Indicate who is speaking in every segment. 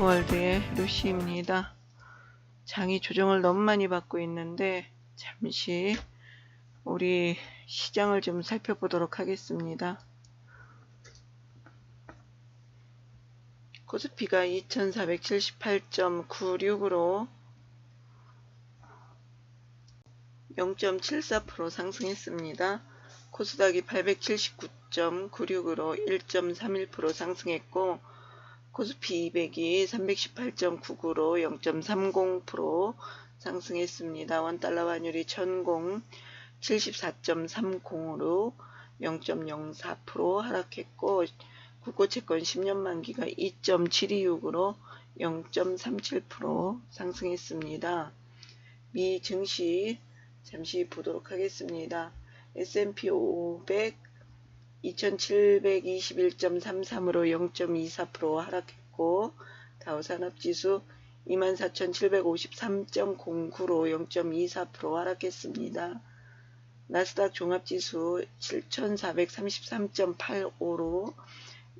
Speaker 1: 닥터월드의 루시입니다. 장이 조정을 너무 많이 받고 있는데 잠시 우리 시장을 좀 살펴보도록 하겠습니다. 코스피가 2478.96으로 0.74% 상승했습니다. 코스닥이 879.96으로 1.31% 상승했고 코스피 200이 318.99로 0.30% 상승했습니다. 원달러 환율이 1000 74.30으로 0.04% 하락했고 국고채권 10년 만기가 2.726으로 0.37% 상승했습니다. 미 증시 잠시 보도록 하겠습니다. S&P 500 2721.33으로 0.24% 하락했고 다우산업지수 24,753.09로 0.24% 하락했습니다. 나스닥 종합지수 7,433.85로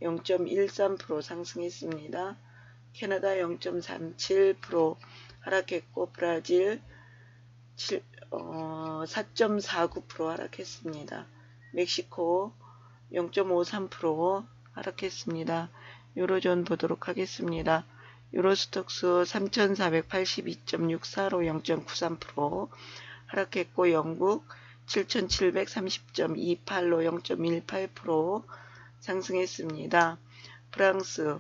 Speaker 1: 0.13% 상승했습니다. 캐나다 0.37% 하락했고 브라질 7, 어, 4.49% 하락했습니다. 멕시코 0.53% 하락했습니다. 유로존 보도록 하겠습니다. 유로스톡스 3482.64로 0.93% 하락했고 영국 7730.28로 0.18% 상승했습니다. 프랑스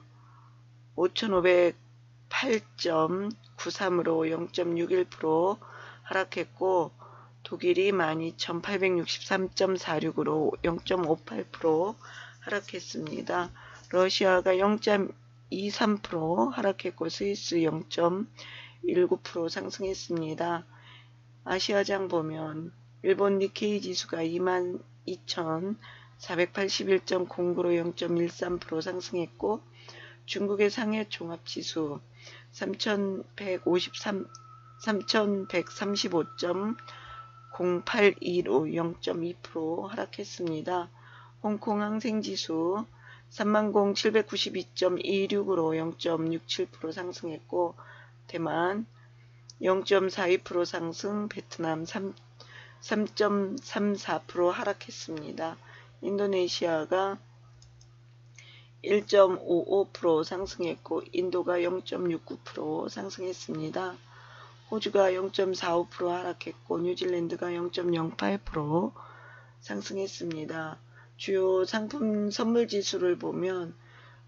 Speaker 1: 5508.93으로 0.61% 하락했고 독일이 12,863.46으로 0.58% 하락했습니다. 러시아가 0.23% 하락했고 스위스 0.19% 상승했습니다. 아시아장 보면 일본 니케이 지수가 22,481.09로 0.13% 상승했고 중국의 상해 종합지수 3,153, 3,135. 0.825 0.2% 하락했습니다. 홍콩 항생지수 30,792.26으로 0.67% 상승했고 대만 0.42% 상승, 베트남 3.34% 하락했습니다. 인도네시아가 1.55% 상승했고 인도가 0.69% 상승했습니다. 호주가 0.45% 하락했고 뉴질랜드가 0.08% 상승했습니다. 주요 상품 선물 지수를 보면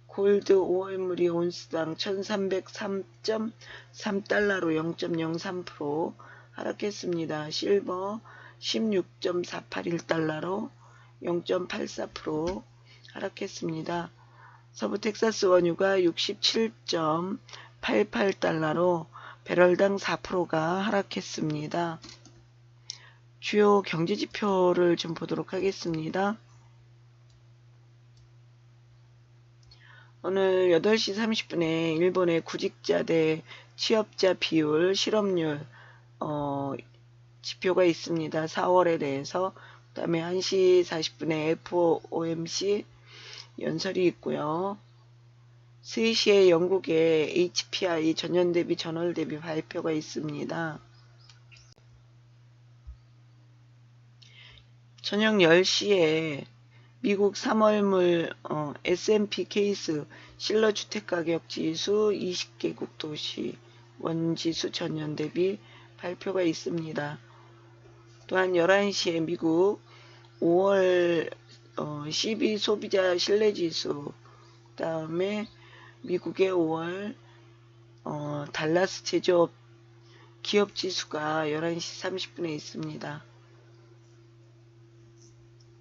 Speaker 1: 골드 5월물이 온스당 1303.3달러로 0.03% 하락했습니다. 실버 16.481달러로 0.84% 하락했습니다. 서부 텍사스 원유가 67.88달러로 배럴당 4%가 하락했습니다. 주요 경제 지표를 좀 보도록 하겠습니다. 오늘 8시 30분에 일본의 구직자 대 취업자 비율, 실업률 어, 지표가 있습니다. 4월에 대해서 그 다음에 1시 40분에 FOMC 연설이 있고요. 3시에 영국의 HPI 전년 대비 전월 대비 발표가 있습니다. 저녁 10시에 미국 3월물 어, S&P 케이스 실러 주택가격 지수 20개국 도시 원지수 전년 대비 발표가 있습니다. 또한 11시에 미국 5월 어, 12 소비자 신뢰지수 그 다음에 미국의 5월 어, 달라스 제조업 기업 지수가 11시 30분에 있습니다.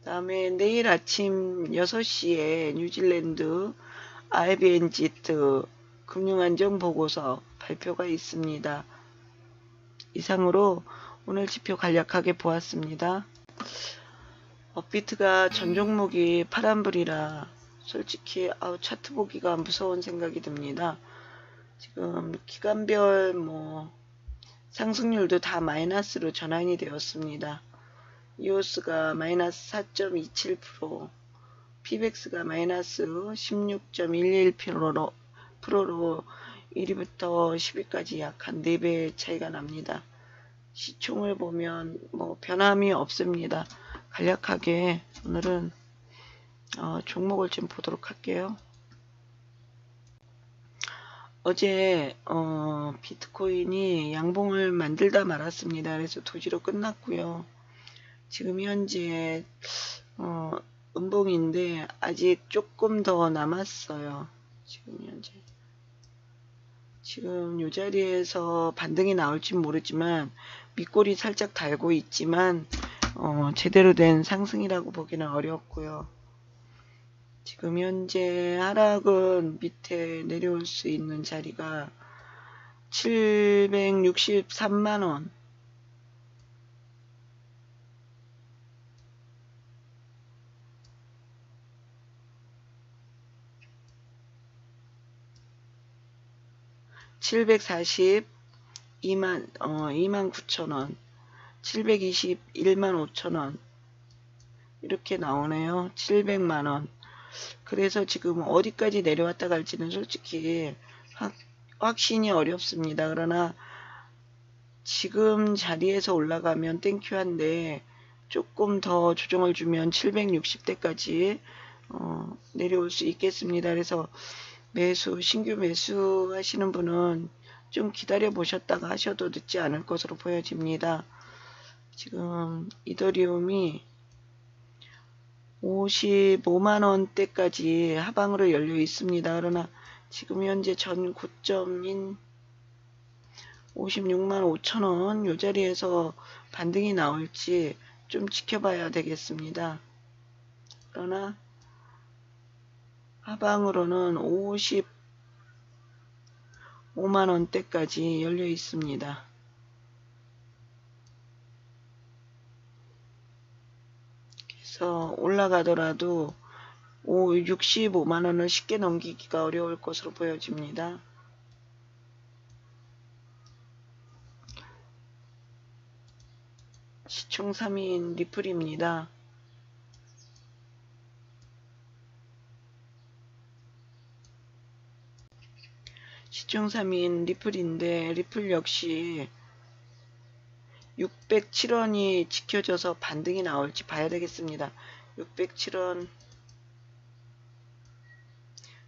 Speaker 1: 다음에 내일 아침 6시에 뉴질랜드 IBN지트 금융안정 보고서 발표가 있습니다. 이상으로 오늘 지표 간략하게 보았습니다. 업비트가 전 종목이 파란불이라 솔직히 아우 차트 보기가 무서운 생각이 듭니다. 지금 기간별 뭐 상승률도 다 마이너스로 전환이 되었습니다. 이오스가 마이너스 4.27%, 피백스가 마이너스 16.11%로 프로로 1위부터 10위까지 약 한 4배 차이가 납니다. 시총을 보면 뭐 변함이 없습니다. 간략하게 오늘은 어, 종목을 좀 보도록 할게요. 어제 어, 비트코인이 양봉을 만들다 말았습니다. 그래서 도지로 끝났고요. 지금 현재 어, 음봉인데 아직 조금 더 남았어요. 지금 현재 지금 이 자리에서 반등이 나올지 모르지만 밑골이 살짝 달고 있지만 어, 제대로 된 상승이라고 보기는 어렵고요. 지금 현재 하락은 밑에 내려올 수 있는 자리가 763만원. 740 2만 어 2만 9천원. 721만 5천원. 이렇게 나오네요. 700만원 그래서 지금 어디까지 내려왔다 갈지는 솔직히 확, 확신이 어렵습니다 그러나 지금 자리에서 올라가면 땡큐한데 조금 더 조정을 주면 760대까지 어, 내려올 수 있겠습니다 그래서 매수, 신규 매수 하시는 분은 좀 기다려 보셨다가 하셔도 늦지 않을 것으로 보여집니다. 지금 이더리움이 55만원대까지 하방으로 열려 있습니다. 그러나 지금 현재 전 고점인 56만 5천원 요 자리에서 반등이 나올지 좀 지켜봐야 되겠습니다. 그러나 하방으로는 55만원대까지 열려 있습니다. 그래서 올라가더라도 65만원을 쉽게 넘기기가 어려울 것으로 보여집니다. 시총 3위인 리플입니다. 시중 3인 리플인데 리플 역시 607원이 지켜져서 반등이 나올지 봐야 되겠습니다. 607원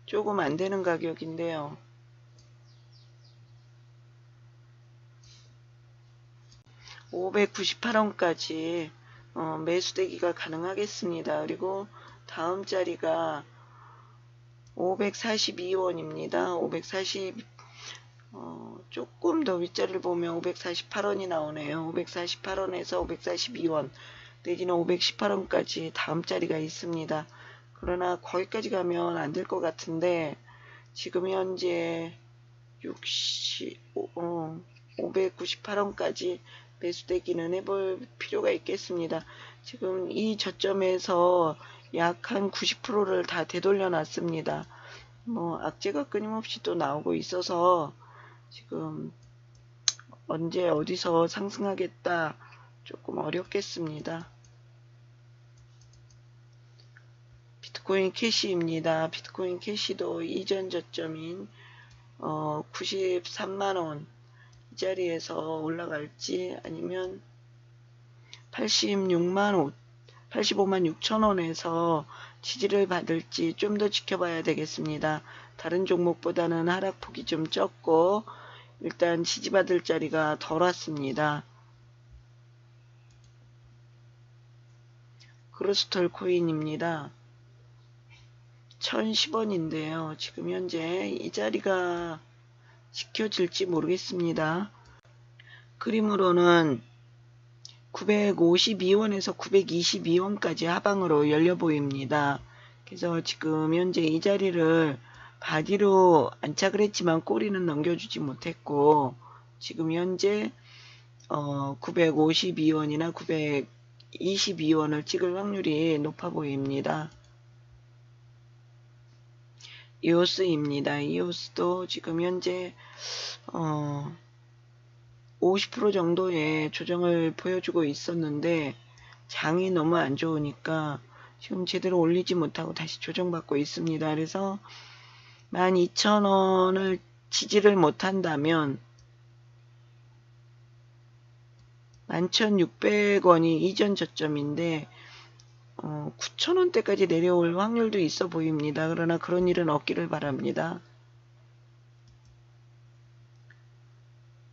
Speaker 1: 조금 안 되는 가격인데요. (598원까지) 어, 매수되기가 가능하겠습니다. 그리고 다음 자리가 542원입니다. 540 어, 조금 더 윗자리를 보면 548원이 나오네요. 548원에서 542원 내지는 518원까지 다음 자리가 있습니다. 그러나 거기까지 가면 안 될 것 같은데 지금 현재 60, 어, 598원까지 매수되기는 해볼 필요가 있겠습니다. 지금 이 저점에서 약 한 90%를 다 되돌려 놨습니다. 뭐 악재가 끊임없이 또 나오고 있어서 지금 언제 어디서 상승하겠다 조금 어렵겠습니다. 비트코인 캐시입니다. 비트코인 캐시도 이전 저점인 어 93만원 이 자리에서 올라갈지 아니면 86만 5 85만 6천원에서 지지를 받을지 좀 더 지켜봐야 되겠습니다. 다른 종목보다는 하락폭이 좀 적고 일단 지지받을 자리가 덜 왔습니다. 크루스톨 코인입니다. 1010원인데요. 지금 현재 이 자리가 지켜질지 모르겠습니다. 그림으로는 952원에서 922원까지 하방으로 열려 보입니다. 그래서 지금 현재 이 자리를 바디로 안착을 했지만 꼬리는 넘겨주지 못했고 지금 현재 어 952원이나 922원을 찍을 확률이 높아 보입니다. 이오스입니다. 이오스도 지금 현재 어 50% 정도의 조정을 보여주고 있었는데 장이 너무 안 좋으니까 지금 제대로 올리지 못하고 다시 조정받고 있습니다. 그래서 12,000원을 지지를 못한다면 11,600원이 이전 저점인데 어, 9,000원대까지 내려올 확률도 있어 보입니다. 그러나 그런 일은 없기를 바랍니다.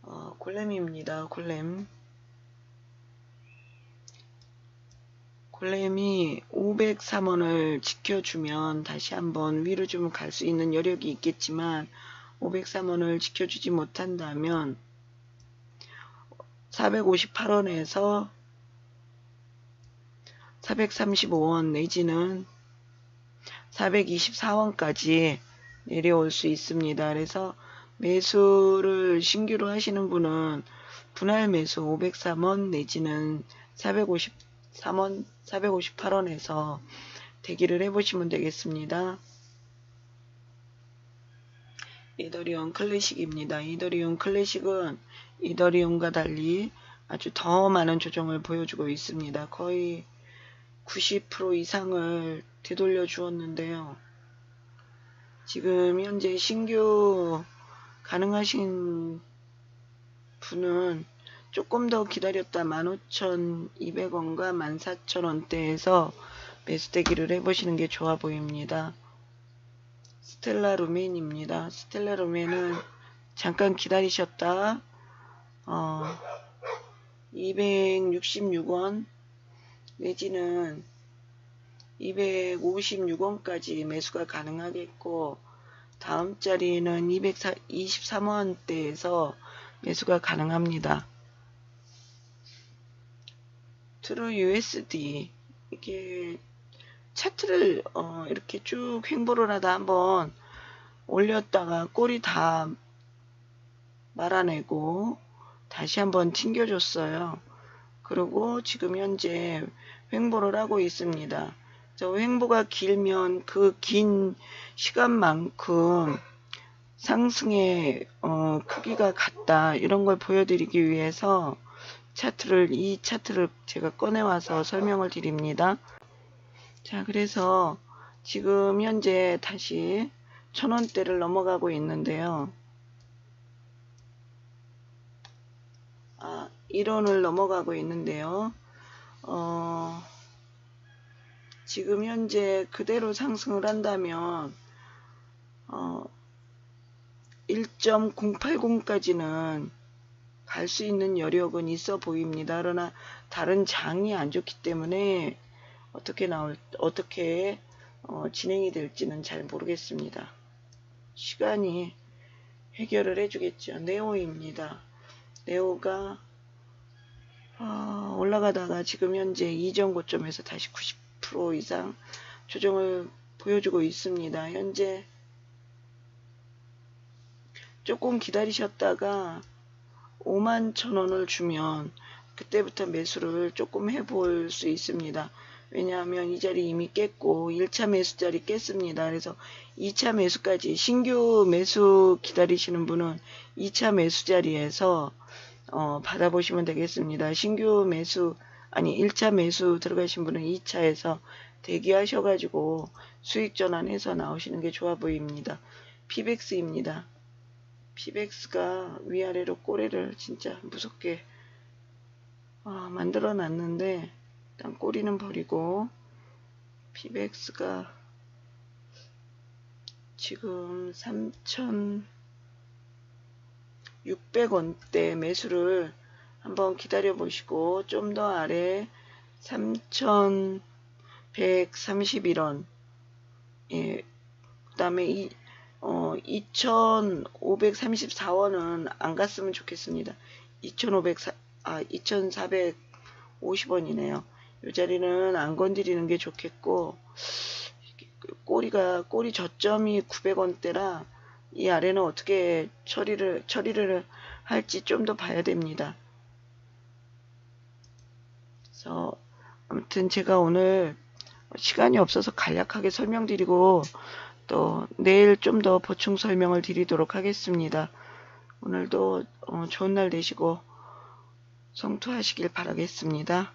Speaker 1: 어, 골렘입니다. 골렘. 골렘이 503원을 지켜주면 다시 한번 위로 좀 갈 수 있는 여력이 있겠지만 503원을 지켜주지 못한다면 458원에서 435원 내지는 424원까지 내려올 수 있습니다. 그래서 매수를 신규로 하시는 분은 분할 매수 503원 내지는 453원, 458원에서 대기를 해보시면 되겠습니다. 이더리움 클래식입니다. 이더리움 클래식은 이더리움과 달리 아주 더 많은 조정을 보여주고 있습니다. 거의 90% 이상을 되돌려 주었는데요. 지금 현재 신규 가능하신 분은 조금 더 기다렸다 15,200원과 14,000원대에서 매수대기를 해보시는 게 좋아 보입니다. 스텔라 루멘입니다. 스텔라 루멘은 잠깐 기다리셨다 어, 266원 내지는 256원까지 매수가 가능하겠고 다음 자리는 223원대에서 매수가 가능합니다. 트루 USD 이게 차트를 어, 이렇게 쭉 횡보를 하다 한번 올렸다가 꼬리 다 말아내고 다시 한번 튕겨줬어요. 그리고 지금 현재 횡보를 하고 있습니다. 저 횡보가 길면 그 긴 시간만큼 상승의 어, 크기가 같다 이런 걸 보여드리기 위해서 차트를 이 차트를 제가 꺼내와서 설명을 드립니다. 자 그래서 지금 현재 다시 천원대를 넘어가고 있는데요. 아 1원을 넘어가고 있는데요. 어, 지금 현재 그대로 상승을 한다면 어, 1.080까지는 갈 수 있는 여력은 있어 보입니다. 그러나 다른 장이 안 좋기 때문에 어떻게 나올 어떻게 어, 진행이 될지는 잘 모르겠습니다. 시간이 해결을 해주겠죠. 네오입니다. 네오가 어, 올라가다가 지금 현재 이전 고점에서 다시 90% 이상 조정을 보여주고 있습니다. 현재 조금 기다리셨다가 5만 천 원을 주면 그때부터 매수를 조금 해볼 수 있습니다. 왜냐하면 이 자리 이미 깼고 1차 매수 자리 깼습니다. 그래서 2차 매수까지 신규 매수 기다리시는 분은 2차 매수 자리에서 어, 받아보시면 되겠습니다. 신규 매수 아니 1차 매수 들어가신 분은 2차에서 대기하셔가지고 수익 전환해서 나오시는 게 좋아 보입니다. 피백스입니다. 피백스가 위아래로 꼬리를 진짜 무섭게 어, 만들어 놨는데 일단 꼬리는 버리고 피백스가 지금 3,600원대 매수를 한번 기다려 보시고 좀 더 아래 3,131원. 예, 그 다음에 이 어, 2,534원은 안 갔으면 좋겠습니다. 2,500, 아, 2,450원이네요. 이 자리는 안 건드리는 게 좋겠고, 꼬리가, 꼬리 저점이 900원대라, 이 아래는 어떻게 처리를, 처리를 할지 좀 더 봐야 됩니다. 그래서, 아무튼 제가 오늘 시간이 없어서 간략하게 설명드리고, 또 내일 좀 더 보충 설명을 드리도록 하겠습니다. 오늘도 어, 좋은 날 되시고 성투하시길 바라겠습니다.